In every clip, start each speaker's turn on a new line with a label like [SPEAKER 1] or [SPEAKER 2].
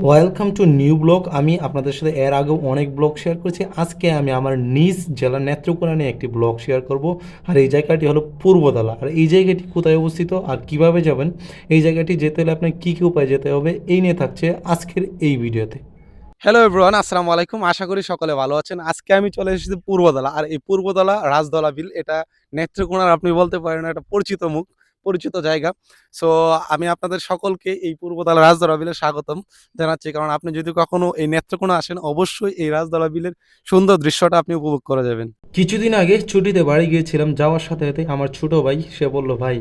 [SPEAKER 1] Welcome to new blog আমি আপনাদের সাথে এর আগেও অনেক ব্লগ শেয়ার করেছি। আজকে আমি আমার নিজ জেলা নেত্রকোনা নিয়ে একটি ব্লগ শেয়ার করব। আর এই জায়গাটি হলো পূর্বতলা। আর এই জায়গাটি কোথায় অবস্থিত আর কীভাবে যাবেন? এই জায়গাটি যেতে হলে আপনার কী কী উপায় যেতে হবে? এই নিয়ে থাকছে আজকের এই ভিডিওতে।
[SPEAKER 2] হ্যালো এভরিওয়ান আসসালামু আলাইকুম। আশা করি সকলে ভালো আছেন। আজকে আমি চলে এসেছি পূর্বদলা আর এই পূর্বদলা রাজদলা বিল এটা নেত্রকোনার আপনি বলতে পারেন, একটা পরিচিত মুখ। পরিচিত জায়গা। সো আমি আপনাদের সকলকে এই পূর্বতলা রাজদরা বিলে স্বাগতম জানাচ্ছি। কারণ আপনি যদি কখনো এই নেত্রকোনা আসেন, অবশ্যই এই রাজদরা বিলের সুন্দর দৃশ্যটা আপনি উপভোগ করা যাবেন।
[SPEAKER 1] কিছুদিন আগে ছুটিতে বাড়ি গিয়েছিলাম, যাওয়ার সাথে সাথে আমার ছোট ভাই, সে বলল, ভাই,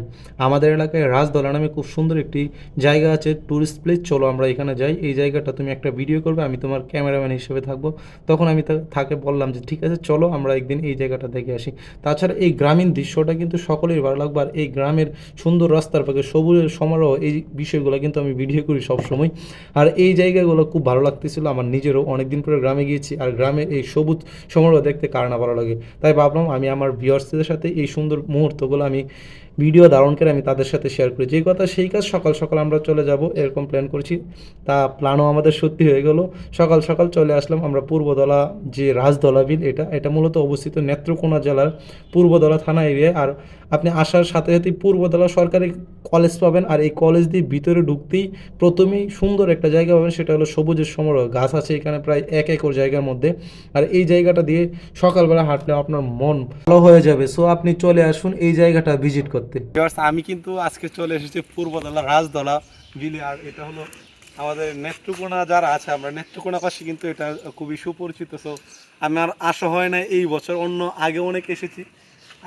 [SPEAKER 1] আমাদের এলাকায় রাজদলা নামে খুব সুন্দর একটি জায়গা আছে ট্যুরিস্ট প্লেস চলো আমরা এখানে যাই। এই জায়গাটা তুমি একটা ভিডিও করবে, আমি তোমার ক্যামেরাম্যান হিসেবে থাকব। তখন আমি তাকে বললাম যে, ঠিক আছে, চলো আমরা একদিন এই জায়গাটা দেখে আসি। তাছাড়া এই গ্রামীণ দৃশ্যটা কিন্তু সকলের ভালো লাগবে, আর এই গ্রামের সুন্দর রাস্তার পাশে সবুজের সমারোহ, এই বিষয়গুলো কিন্তু আমি ভিডিও করি সবসময়। আর এই জায়গাগুলো খুব ভালো লাগতেছিল, আমার নিজেরও অনেকদিন পরে গ্রামে গিয়েছি, আর গ্রামে এই সবুজ সমারোহ দেখতে কার না ভালো লাগে। তাই ভাবলাম আমি আমার ভিউয়ার্সদের সাথে এই সুন্দর মুহূর্তগুলো আমি ভিডিও ধারণ করে আমি তাদের সাথে শেয়ার করি। যেই কথা, সেই কাজ সকাল সকাল আমরা চলে যাব, এরকম প্ল্যান করছি। তা প্ল্যানও আমাদের সত্যি হয়ে গেল। সকাল সকাল চলে আসলাম আমরা পূর্বদলা যে রাজদলা বিল, এটা এটা মূলত অবস্থিত নেত্রকোনা জেলার পূর্বদলা থানা এরিয়ায় আর আপনি আসার সাথে সাথে পূর্বদলা সরকারি কলেজ পাবেন। আর এই কলেজ দিয়ে ভিতরে ঢুকতেই প্রথমেই সুন্দর একটা জায়গা পাবেন, সেটা হলো সবুজের সমারোহ গাছ আছে এখানে প্রায় এক একর জায়গার মধ্যে। আর এই জায়গাটা দিয়ে সকালবেলা হাঁটলে আপনার মন ভালো হয়ে যাবে। সো আপনি চলে আসুন এই জায়গাটা ভিজিট করতে।
[SPEAKER 2] Viewers, আমি কিন্তু আজকে চলে এসেছি পূর্বদলা রাজদলা বিলে আর এটা হলো আমাদের নেত্রকোনা যারা আছে আমরা নেত্রকোনা পাশে কিন্তু এটা খুবই সুপরিচিত। সো আমার আশা হয় না এই বছর অন্য আগে অনেক এসেছি।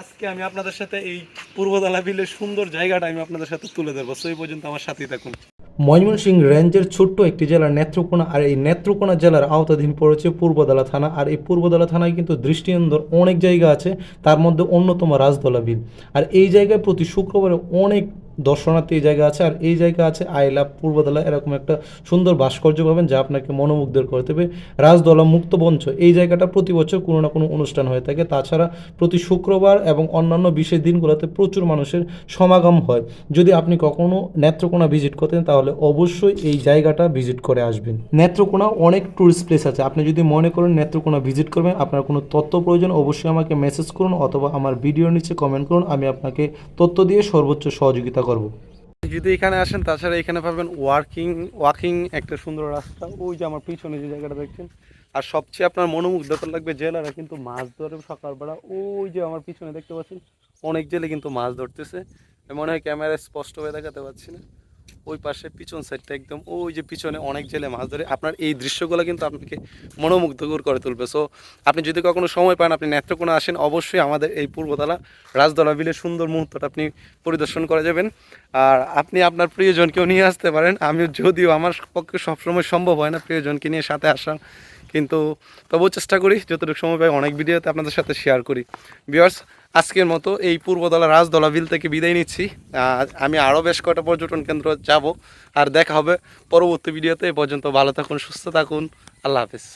[SPEAKER 2] আজকে আমি আপনাদের সাথে এই পূর্বদলা বিলের সুন্দর জায়গাটা আমি আপনাদের সাথে তুলে ধরবো। সেই পর্যন্ত আমার সাথেই থাকুন।
[SPEAKER 1] ময়মনসিংহ রেঞ্জের ছোট্ট একটি জেলার নেত্রকোনা আর এই নেত্রকোনা জেলার আওতাধীন পড়েছে পূর্বদলা থানা। আর এই পূর্বদলা থানায় কিন্তু দৃষ্টিনন্দর অনেক জায়গা আছে, তার মধ্যে অন্যতম রাজদলা বিল আর এই জায়গায় প্রতি শুক্রবারে অনেক দর্শনার্থী এই জায়গা আছে, আর এই জায়গা আছে আই লাভ পূর্বদলা এরকম একটা সুন্দর ভাস্কর্য পাবেন যা আপনাকে মনোমুগ্ধ করে দেবে রাজদলা মুক্ত মঞ্চ এই জায়গাটা প্রতি বছর কোনো না কোনো অনুষ্ঠান হয়ে থাকে। তাছাড়া প্রতি শুক্রবার এবং অন্যান্য বিশেষ দিনগুলোতে প্রচুর মানুষের সমাগম হয়। যদি আপনি কখনো নেত্রকোনা ভিজিট করতেন, তাহলে অবশ্যই এই জায়গাটা ভিজিট করে আসবেন। নেত্রকোনা অনেক ট্যুরিস্ট প্লেস আছে। আপনি যদি মনে করেন নেত্রকোনা ভিজিট করবেন, আপনার কোনো তথ্য প্রয়োজন, অবশ্যই আমাকে মেসেজ করুন অথবা আমার ভিডিওর নিচে কমেন্ট করুন। আমি আপনাকে তথ্য দিয়ে সর্বোচ্চ সহযোগিতা করব।
[SPEAKER 2] যদি এখানে আসেন, তাছাড়া এখানে পাবেন ওয়ার্কিং ওয়াকিং একটা সুন্দর রাস্তা। ওই যে আমার পিছনে যে জায়গাটা দেখছেন। আর সবচেয়ে আপনার মনোমুগ্ধকর লাগবে জেলারা কিন্তু মাছ ধরে সকালবেলা। ওই যে আমার পিছনে দেখতে পাচ্ছেন, অনেক জেলে কিন্তু মাছ ধরতেছে। মনে হয় ক্যামেরায় স্পষ্টভাবে দেখাতে পারছি না। ওই পাশে পিছন সাইডটা একদম ওই যে পিছনে অনেক জেলে মাছ ধরে। আপনার এই দৃশ্যগুলো কিন্তু আপনাকে মনোমুগ্ধকর করে তুলবে। সো আপনি যদি কখনো সময় পান, আপনি নেত্রকোনা আসেন, অবশ্যই আমাদের এই পূর্বতলা রাজদলা বিলের সুন্দর মুহূর্তটা আপনি পরিদর্শন করে যাবেন। আর আপনি আপনার প্রিয়জনকেও নিয়ে আসতে পারেন। আমি যদিও আমার পক্ষে সবসময় সম্ভব হয় না প্রিয়জনকে নিয়ে সাথে আসা কিন্তু তবুও চেষ্টা করি, যতটুকু সময় পাই অনেক ভিডিওতে আপনাদের সাথে শেয়ার করি। বিয়ার্স আজকের মতো এই পূর্বদলা রাজদলা বিল থেকে বিদায় নিচ্ছি। আমি আরও বেশ কয়টা পর্যটন কেন্দ্র যাব, আর দেখা হবে পরবর্তী ভিডিওতে। এ পর্যন্ত ভালো থাকুন, সুস্থ থাকুন। আল্লাহ হাফিজ।